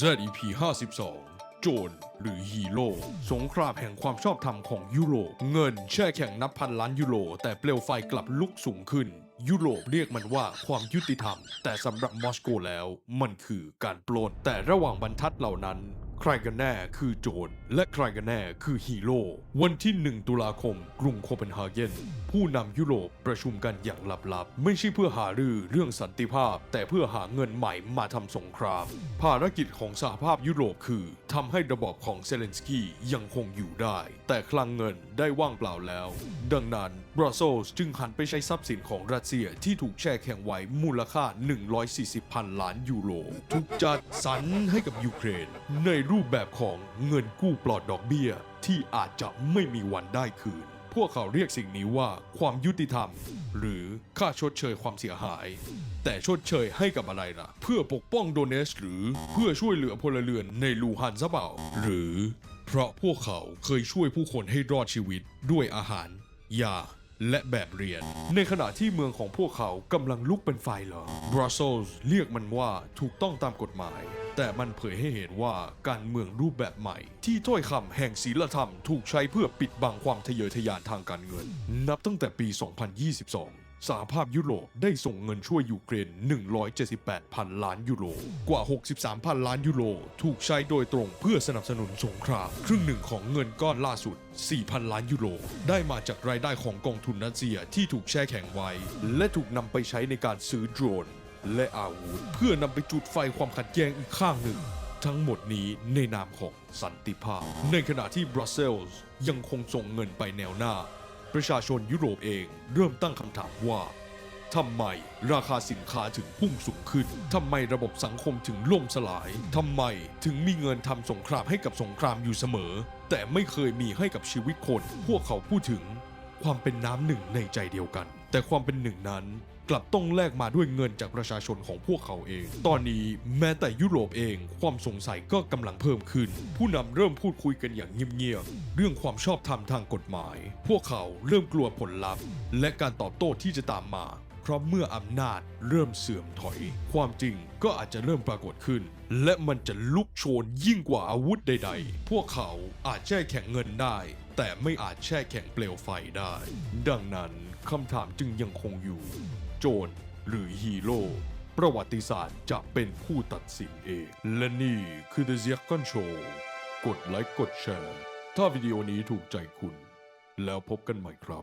ZEP 52 โจรหรือฮีโร่สงครามแห่งความชอบธรรมของยุโรป เงินแช่แข็งนับพันล้านยูโร แต่เปลวไฟกลับลุกสูงขึ้น ยุโรปเรียกมันว่าความยุติธรรม แต่สำหรับมอสโกแล้ว มันคือการปล้นแต่ระหว่างบรรทัดเหล่านั้น ใครกันแน่คือโจรและใครกันแน่คือฮีโร่วันที่ 1 ตุลาคม กรุงโคเปนเฮเกนผู้นำยุโรปประชุมกันอย่างลับๆ ไม่ใช่เพื่อหารือเรื่องสันติภาพ แต่เพื่อหาเงินใหม่มาทำสงคราม ภารกิจของสหภาพยุโรปคือทำให้ระบอบของเซเลนสกี้ยังคงอยู่ได้ แต่คลังเงินได้ว่างเปล่าแล้ว ดังนั้นบรัสเซลส์จึงหันไปใช้ทรัพย์สินของรัสเซียที่ถูกแช่แข็งไว้มูลค่า 140พันล้านยูโร ถูกจัดสรรให้กับยูเครนในรูปแบบของเงินกู้ปลอดดอกเบี้ย ที่อาจจะไม่มีวันได้คืน พวกเขาเรียกสิ่งนี้ว่าความยุติธรรม หรือค่าชดเชยความเสียหาย แต่ชดเชยให้กับอะไรล่ะ เพื่อปกป้องโดเนสหรือเพื่อช่วยเหลือพลเรือนในลูฮันซะเปล่า หรือเพราะพวกเขาเคยช่วยผู้คนให้รอดชีวิตด้วยอาหาร ยาและแบบเรียน ในขณะที่เมืองของพวกเขากำลังลุกเป็นไฟเหรอบรัสเซลส์เรียกมันว่าถูกต้องตามกฎหมาย แต่มันเผยให้เห็นว่าการเมืองรูปแบบใหม่ ที่ถ้อยคำแห่งศีลธรรมถูกใช้เพื่อปิดบังความทะเยอทะยานทางการเงิน นับตั้งแต่ปี 2022สหภาพยุโรปได้ส่งเงินช่วยยูเครน 178 พันล้านยูโร กว่า 63 พันล้านยูโร ถูกใช้โดยตรงเพื่อสนับสนุนสงคราม ครึ่งหนึ่งของเงินก้อนล่าสุด 4,000 ล้านยูโร ได้มาจากรายได้ของกองทุนรัสเซียที่ถูกแช่แข็งไว้ และถูกนำไปใช้ในการซื้อโดรน และอาวุธเพื่อนำไปจุดไฟความขัดแย้งอีกข้างหนึ่ง ทั้งหมดนี้ในนามของสันติภาพ ในขณะที่บรัสเซลส์ยังคงส่งเงินไปแนวหน้า ประชาชนยุโรปเองเริ่มตั้งคำถามว่าทำไมราคาสินค้าถึงพุ่งสูงขึ้น ทำไมระบบสังคมถึงล่มสลาย ทำไมถึงมีเงินทำสงครามให้กับสงครามอยู่เสมอ แต่ไม่เคยมีให้กับชีวิตคน พวกเขาพูดถึง ความเป็นน้ำหนึ่งในใจเดียวกัน แต่ความเป็นหนึ่งนั้นกลับต้องแลกมาด้วยเงินจากประชาชนของพวกเขาเอง ตอนนี้แม้แต่ยุโรปเองความสงสัยก็กำลังเพิ่มขึ้น ผู้นำเริ่มพูดคุยกันอย่างเงียบๆเรื่องความชอบธรรมทางกฎหมาย พวกเขาเริ่มกลัวผลลัพธ์ และการตอบโต้ที่จะตามมา ราะเมื่ออำนาจเริ่มเสื่อมถอย ความจริงก็อาจจะเริ่มปรากฏขึ้น และมันจะลุกโชนยิ่งกว่าอาวุธใด ๆ พวกเขาอาจแช่แข็งเงินได้ แต่ไม่อาจแช่แข็งเปลวไฟได้ ดังนั้นคำถามจึงยังคงอยู่ โจรหรือฮีโร่ประวัติศาสตร์จะเป็นผู้ตัดสินเอง และนี่คือ The z i a k o n Show กดไลค์กดแชร์ ถ้าวิดีโอนี้ถูกใจคุณ แล้วพบกันใหม่ครับ